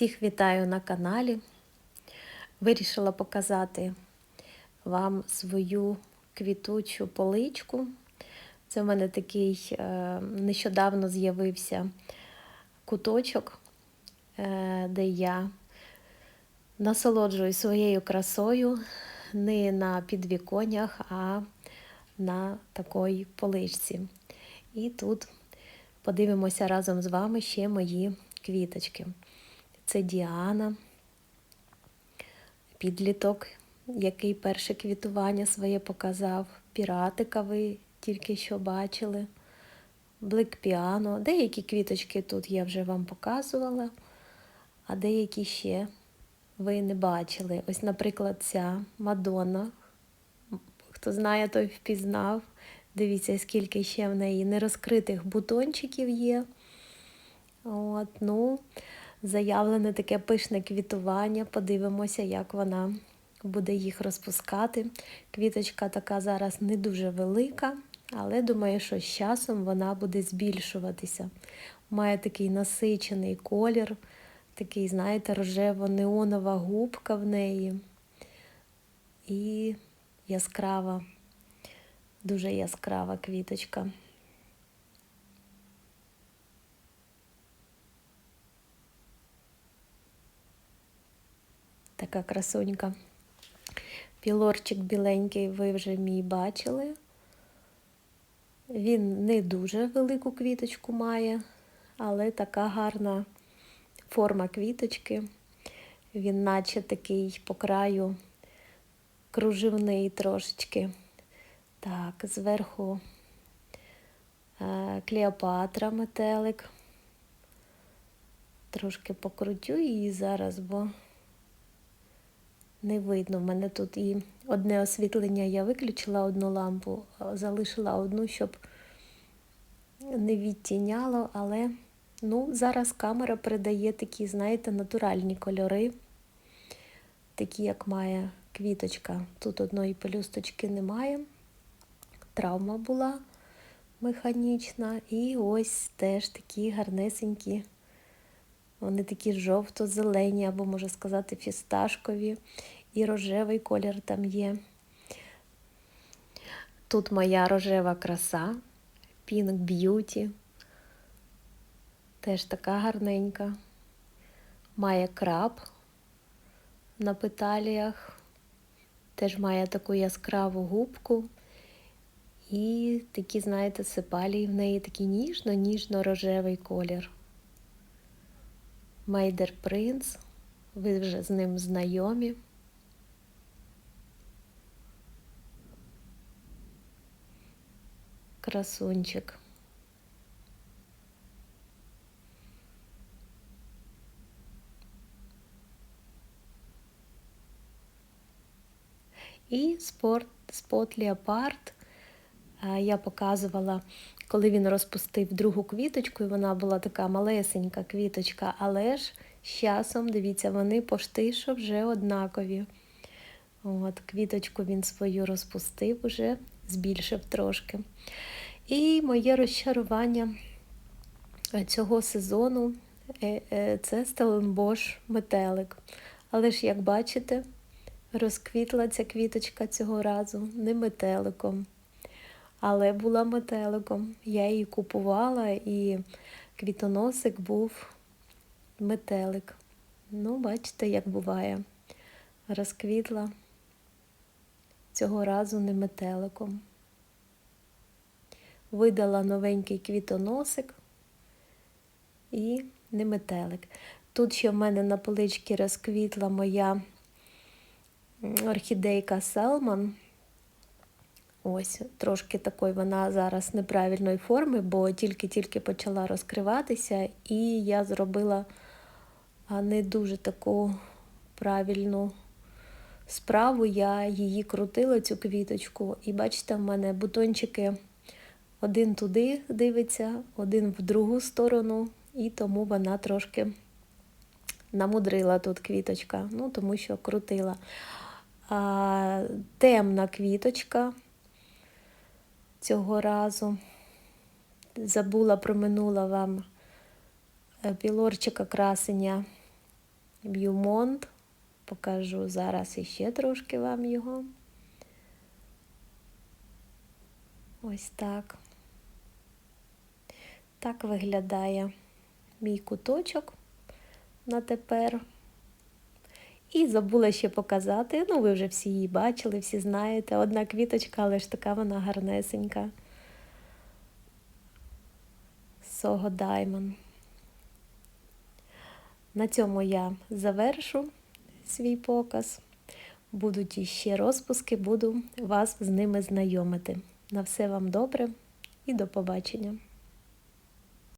Всіх вітаю на каналі. Вирішила показати вам свою квітучу поличку. Це в мене такий е, нещодавно з'явився куточок, е, де я насолоджуюсь своєю красою не на підвіконнях, а на такій поличці. І тут подивимося разом з вами ще мої квіточки. Це Діана, підліток, який перше квітування своє показав. Піратика ви тільки що бачили. Блик піано. Деякі квіточки тут я вже вам показувала, а деякі ще ви не бачили. Ось, наприклад, ця Мадонна. Хто знає, той впізнав. Дивіться, скільки ще в неї нерозкритих бутончиків є. От, ну, Заявлене таке пишне квітування. Подивимося, як вона буде їх розпускати. Квіточка така зараз не дуже велика, але думаю, що з часом вона буде збільшуватися. Має такий насичений колір, такий, знаєте, рожево-неонова губка в неї. І яскрава, дуже яскрава квіточка. Така красунька. Пілорчик біленький ви вже мій бачили. Він не дуже велику квіточку має, але така гарна форма квіточки. Він наче такий по краю кружевний трошечки. Так, зверху Клеопатра метелик. Трошки покрутю її зараз, бо не видно. У мене тут і одне освітлення я виключила одну лампу, залишила одну, щоб не відтіняло, але ну, зараз камера передає такі, знаєте, натуральні кольори, такі, як має квіточка. Тут одної пелюсточки немає. Травма була механічна. І ось теж такі гарнесенькі. Вони такі жовто-зелені, або, можна сказати, фісташкові, і рожевий колір там є. Тут моя рожева краса, Pink Beauty. Теж така гарненька. Має краб на петаліях, теж має таку яскраву губку. І такі, знаєте, сепалії в неї такий ніжно-ніжно-рожевий колір. Мейдер Принц, ви вже з ним знайомі. Красунчик. І спорт, спот Леопард я показувала коли він розпустив другу квіточку, і вона була така малесенька квіточка, але ж з часом, дивіться, вони пошти, вже однакові. От, Квіточку він свою розпустив, уже збільшив трошки. І моє розчарування цього сезону е, е, це Стеленбош метелик. Але ж, як бачите, розквітла ця квіточка цього разу не метеликом але була метеликом. Я її купувала і квітоносик був метелик. Ну, бачите, як буває. Розквітла цього разу не метеликом. Видала новенький квітоносик і не метелик. Тут ще в мене на поличці розквітла моя орхідейка Селман. Ось, трошки такої вона зараз неправильної форми, бо тільки-тільки почала розкриватися, і я зробила не дуже таку правильну справу. Я її крутила, цю квіточку, і бачите, в мене бутончики один туди дивиться, один в другу сторону, і тому вона трошки намудрила тут квіточка, ну тому що крутила. А, Темна квіточка цього разу. Забула, проминула вам е, пілорчика красення Б'юмонт. Покажу зараз іще трошки вам його. Ось так. Так виглядає мій куточок на тепер. І забула ще показати. Ну, ви вже всі її бачили, всі знаєте. Одна квіточка, але ж така вона гарнесенька. Сого Diamond. На цьому я завершу свій показ. Будуть іще розпуски, буду вас з ними знайомити. На все вам добре і до побачення!